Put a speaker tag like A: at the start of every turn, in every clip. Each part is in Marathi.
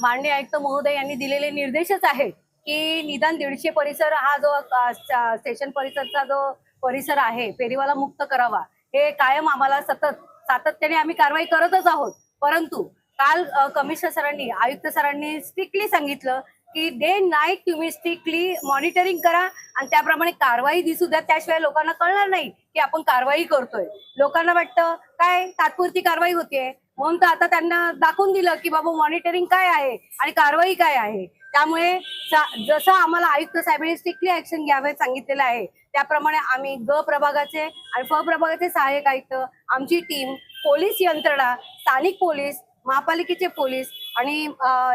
A: माननीय आयुक्त महोदय यांनी दिलेले निर्देशच आहेत की निदान दीडशे परिसर हा जो स्टेशन परिसरचा जो परिसर आहे फेरीवाला मुक्त करावा. हे कायम आम्हाला सतत सातत्याने आम्ही कारवाई करतच आहोत. परंतु काल कमिशनर सरांनी आयुक्त सरांनी स्ट्रिक्टली सांगितलं की डे नाईट तुम्ही स्ट्रिक्टली मॉनिटरिंग करा आणि त्याप्रमाणे कारवाई दिसू द्या. त्याशिवाय लोकांना कळणार नाही की आपण कारवाई करतोय. लोकांना वाटतं काय तात्पुरती कारवाई होतीये? म्हणून तर आता त्यांना दाखवून दिलं की बाबा मॉनिटरिंग काय आहे आणि कारवाई काय आहे. त्यामुळे सा- जसं आम्हाला आयुक्त साहेबांनी स्ट्रिक्टली ऍक्शन घ्यावे सांगितलेलं आहे त्याप्रमाणे आम्ही ग प्रभागाचे आणि फ प्रभागाचे सहाय्यक आयुक्त आमची टीम पोलीस यंत्रणा स्थानिक पोलीस महापालिकेचे पोलीस आणि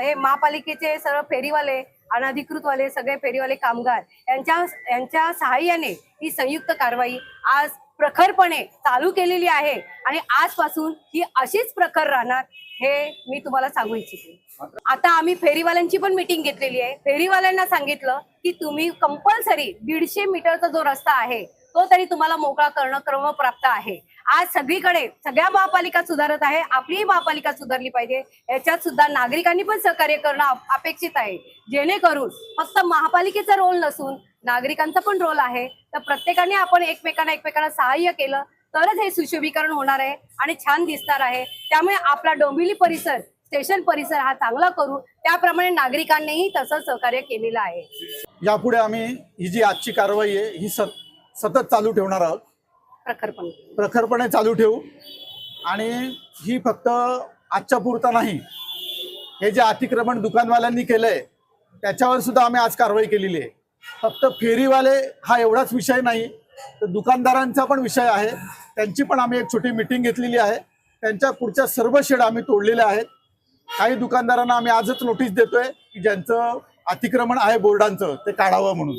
A: हे महापालिकेचे सर्व फेरीवाले अनधिकृतवाले सगळे फेरीवाले कामगार यांच्या यांच्या सहाय्याने ही संयुक्त कारवाई आज प्रखरपणे चालू केलेली आहे. आणि आजपासून ही अशीच प्रखर राहणार हे मी तुम्हाला सांगू इच्छिते. आता आम्ही फेरीवाल्यांची पण मिटिंग घेतलेली आहे. फेरीवाल्यांना सांगितलं की तुम्ही कंपल्सरी दीडशे मीटरचा जो रस्ता आहे तो तरी तुम्हाला मोकळा करणं क्रमप्राप्त आहे. आज सगळीकडे सगळ्या महापालिका सुधारत आहे आपलीही महापालिका सुधारली पाहिजे. याच्यात सुद्धा नागरिकांनी पण सहकार्य करणं अपेक्षित आहे. जेणेकरून फक्त महापालिकेचा रोल नसून नागरिकांचा पण रोल आहे. तर प्रत्येकाने आपण एकमेकांना एकमेकांना सहाय्य केलं तरच हे सुशोभीकरण होणार आहे आणि छान दिसणार आहे. त्यामुळे आपला डोंबिवली परिसर स्टेशन परिसर हा चांगला करू. त्याप्रमाणे नागरिकांनीही तसं सहकार्य केलेलं आहे.
B: यापुढे आम्ही ही जी आजची कारवाई आहे ही सत सतत चालू ठेवणार आहोत.
A: प्रखरपणे.
B: प्रखरपणे चालू ठेवू. आणि ही फक्त आजच्या पुरता नाही. हे जे अतिक्रमण दुकानवाल्यांनी केलंय त्याच्यावर सुद्धा आम्ही आज कारवाई केलेली आहे. फक्त फेरीवाले हा एवढाच विषय नाही तर दुकानदारांचा पण विषय आहे. त्यांची पण आम्ही एक छोटी मिटिंग घेतलेली आहे. त्यांच्या पुढच्या सर्व शेड आम्ही तोडलेल्या आहेत. काही दुकानदारांना आम्ही आजच नोटीस देतोय की ज्यांचं अतिक्रमण आहे बोर्डांचं ते काढावं म्हणून.